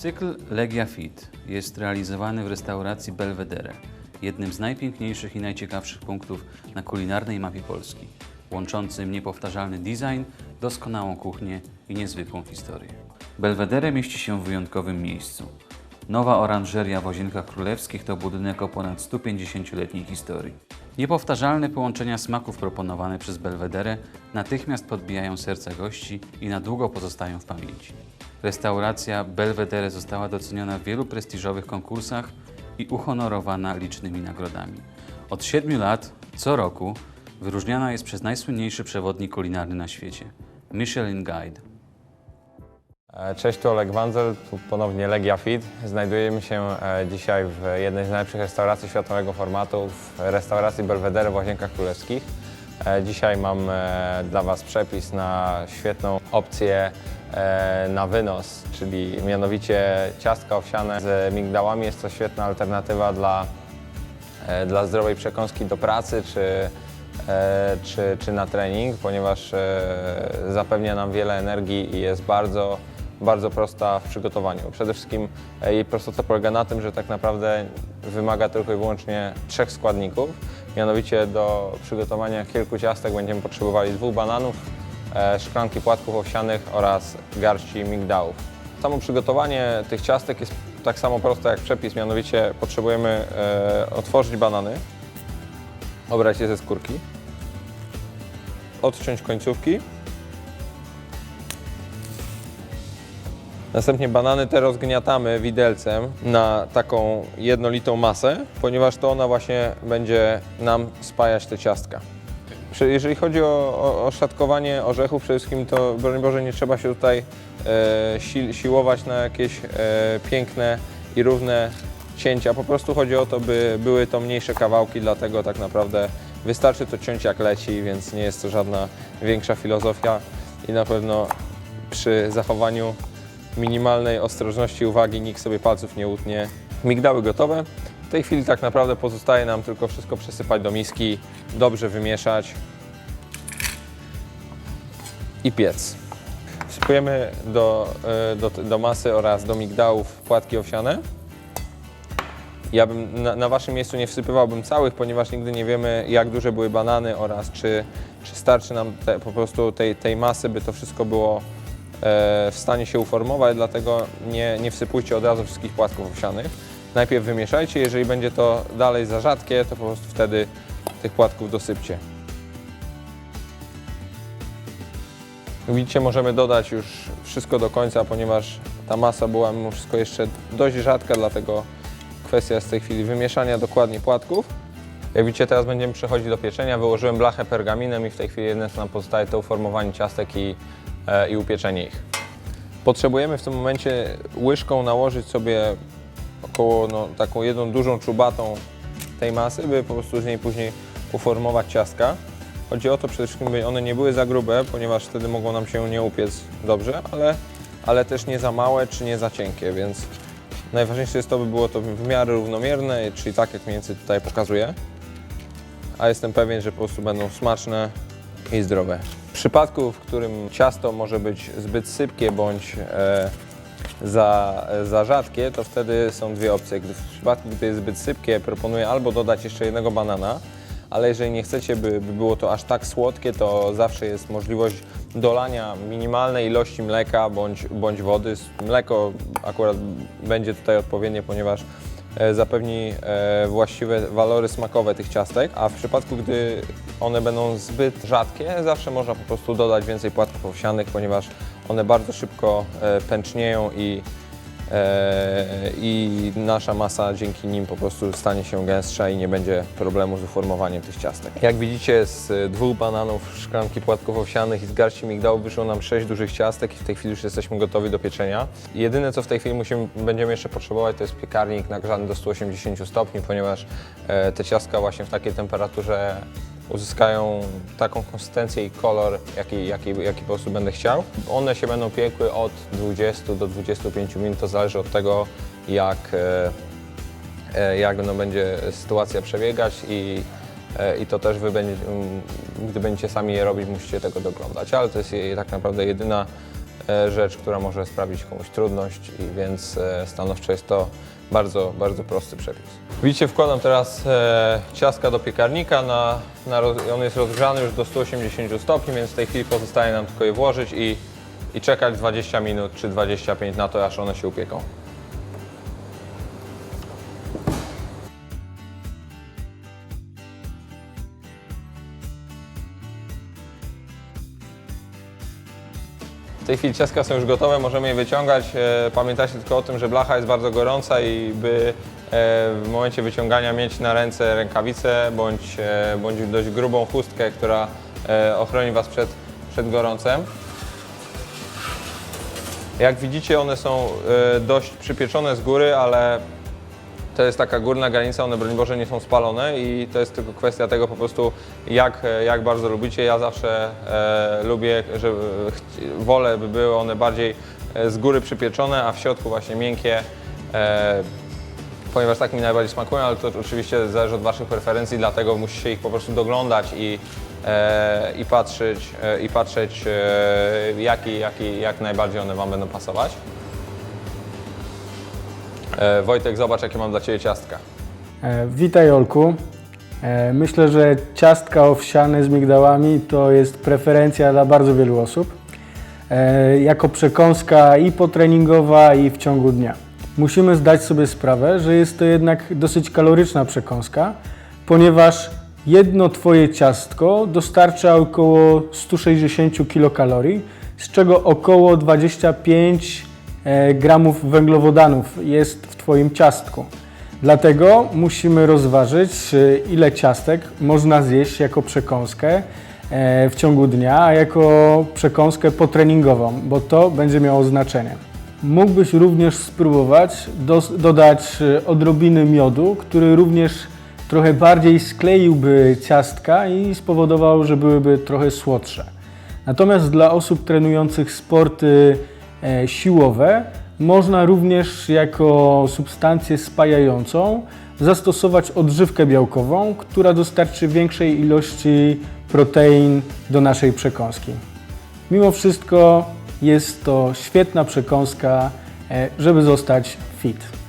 Cykl Legia Fit jest realizowany w restauracji Belvedere, jednym z najpiękniejszych i najciekawszych punktów na kulinarnej mapie Polski, łączącym niepowtarzalny design, doskonałą kuchnię i niezwykłą historię. Belvedere mieści się w wyjątkowym miejscu. Nowa oranżeria w Łazienkach Królewskich to budynek o ponad 150-letniej historii. Niepowtarzalne połączenia smaków proponowane przez Belvedere natychmiast podbijają serca gości i na długo pozostają w pamięci. Restauracja Belvedere została doceniona w wielu prestiżowych konkursach i uhonorowana licznymi nagrodami. Od siedmiu lat, co roku, wyróżniana jest przez najsłynniejszy przewodnik kulinarny na świecie Michelin Guide. E, Cześć, tu Oleg Wanzel, tu ponownie Legia Fit. Znajdujemy się e, dzisiaj w jednej z najlepszych restauracji światowego formatu, w restauracji Belvedere w Łazienkach Królewskich. E, Dzisiaj mam dla Was przepis na świetną opcję na wynos, czyli mianowicie ciastka owsiane z migdałami. Jest to świetna alternatywa dla dla zdrowej przekąski do pracy czy, czy, czy na trening, ponieważ zapewnia nam wiele energii i jest bardzo, bardzo prosta w przygotowaniu. Przede wszystkim e, jej prostota polega na tym, że tak naprawdę wymaga tylko i wyłącznie trzech składników. Mianowicie do przygotowania kilku ciastek będziemy potrzebowali dwóch bananów, e, szklanki płatków owsianych oraz garści migdałów. Samo przygotowanie tych ciastek jest tak samo proste jak przepis, mianowicie potrzebujemy e, otworzyć banany, obrać je ze skórki, odciąć końcówki. Następnie banany te rozgniatamy widelcem na taką jednolitą masę, ponieważ to ona właśnie będzie nam spajać te ciastka. Jeżeli chodzi o, o, o szatkowanie orzechów, przede wszystkim to broń Boże nie trzeba się tutaj e, si, siłować na jakieś e, piękne i równe cięcia. Po prostu chodzi o to, by były to mniejsze kawałki, dlatego tak naprawdę wystarczy to ciąć jak leci, więc nie jest to żadna większa filozofia i na pewno przy zachowaniu minimalnej ostrożności, uwagi nikt sobie palców nie utnie. Migdały gotowe. W tej chwili tak naprawdę pozostaje nam tylko wszystko przesypać do miski, dobrze wymieszać i piec. Wsypujemy do, e, do, do masy oraz do migdałów płatki owsiane. Ja bym na, na waszym miejscu nie wsypywałbym całych, ponieważ nigdy nie wiemy jak duże były banany oraz czy, czy starczy nam te, po prostu tej, tej masy, by to wszystko było w stanie się uformować, dlatego nie, nie wsypujcie od razu wszystkich płatków owsianych. Najpierw wymieszajcie, jeżeli będzie to dalej za rzadkie, to po prostu wtedy tych płatków dosypcie. Jak Widzicie, możemy dodać już wszystko do końca, ponieważ ta masa była mimo wszystko jeszcze dość rzadka, dlatego kwestia jest w tej chwili wymieszania dokładnie płatków. Jak widzicie, teraz będziemy przechodzić do pieczenia. Wyłożyłem blachę pergaminem i w tej chwili jedyne co nam pozostaje to uformowanie ciastek i, i upieczenie ich. Potrzebujemy w tym momencie łyżką nałożyć sobie około no, taką jedną dużą czubatą tej masy, by po prostu z niej później uformować ciastka. Chodzi o to przede wszystkim, by one nie były za grube, ponieważ wtedy mogą nam się nie upiec dobrze, ale, ale też nie za małe czy nie za cienkie, więc najważniejsze jest to, by było to w miarę równomierne, czyli tak jak mniej więcej tutaj pokazuję. A jestem pewien, że po prostu będą smaczne i zdrowe. Przypadku, w którym ciasto może być zbyt sypkie bądź e, za, za rzadkie, to wtedy są dwie opcje. Gdy w przypadku, gdy jest zbyt sypkie, proponuję albo dodać jeszcze jednego banana, ale jeżeli nie chcecie, by, by było to aż tak słodkie, to zawsze jest możliwość dolania minimalnej ilości mleka bądź, bądź wody. Mleko akurat będzie tutaj odpowiednie, ponieważ e, zapewni e, właściwe walory smakowe tych ciastek, a w przypadku, gdy one będą zbyt rzadkie, zawsze można po prostu dodać więcej płatków owsianych, ponieważ one bardzo szybko e, pęcznieją i, e, i nasza masa dzięki nim po prostu stanie się gęstsza i nie będzie problemu z uformowaniem tych ciastek. Jak widzicie z e, dwóch bananów, szklanki płatków owsianych i z garści migdałów wyszło nam sześć dużych ciastek i w tej chwili już jesteśmy gotowi do pieczenia. Jedyne co w tej chwili musimy, będziemy jeszcze potrzebować to jest piekarnik nagrzany do 180 stopni, ponieważ e, te ciastka właśnie w takiej temperaturze uzyskają taką konsystencję i kolor, jaki, jaki, jaki po prostu będę chciał. One się będą piekły od 20 do 25 minut, to zależy od tego, jak, e, e, jak no, będzie sytuacja przebiegać i, e, i to też wy będzie, gdy będziecie sami je robić, musicie tego doglądać, ale to jest je- tak naprawdę jedyna rzecz, która może sprawić komuś trudność, i więc e, stanowczo jest to bardzo, bardzo prosty przepis. Widzicie, wkładam teraz e, ciastka do piekarnika, na, na, on jest rozgrzany już do 180 stopni, więc w tej chwili pozostaje nam tylko je włożyć i, i czekać 20 minut czy 25 na to, aż one się upieką. Tej chwili ciastka są już gotowe, możemy je wyciągać. E, Pamiętajcie tylko o tym, że blacha jest bardzo gorąca i by e, w momencie wyciągania mieć na ręce rękawice bądź, e, bądź dość grubą chustkę, która ochroni Was przed, przed gorącem. Jak widzicie, one są dość przypieczone z góry, ale to jest taka górna granica, one broń Boże nie są spalone i to jest tylko kwestia tego po prostu jak, jak bardzo lubicie. Ja zawsze e, lubię, że e, wolę by były one bardziej e, z góry przypieczone, a w środku właśnie miękkie, e, ponieważ tak mi najbardziej smakują, ale to oczywiście zależy od Waszych preferencji, dlatego musicie ich po prostu doglądać i, e, i patrzeć, e, i patrzeć e, jaki, jaki, jak najbardziej one Wam będą pasować. E, Wojtek, zobacz jakie mam dla Ciebie ciastka. E, Witaj Olku. E, Myślę, że ciastka owsiane z migdałami to jest preferencja dla bardzo wielu osób. E, Jako przekąska i potreningowa i w ciągu dnia. Musimy zdać sobie sprawę, że jest to jednak dosyć kaloryczna przekąska, ponieważ jedno Twoje ciastko dostarcza około 160 kilokalorii, z czego około 25 e, gramów węglowodanów jest w Twoim ciastku. Dlatego musimy rozważyć, y, ile ciastek można zjeść jako przekąskę e, w ciągu dnia, a jako przekąskę potreningową, bo to będzie miało znaczenie. Mógłbyś również spróbować dos- dodać odrobiny miodu, który również trochę bardziej skleiłby ciastka i spowodował, że byłyby trochę słodsze. Natomiast dla osób trenujących sporty e, siłowe można również jako substancję spajającą zastosować odżywkę białkową, która dostarczy większej ilości protein do naszej przekąski. Mimo wszystko jest to świetna przekąska, e, żeby zostać fit.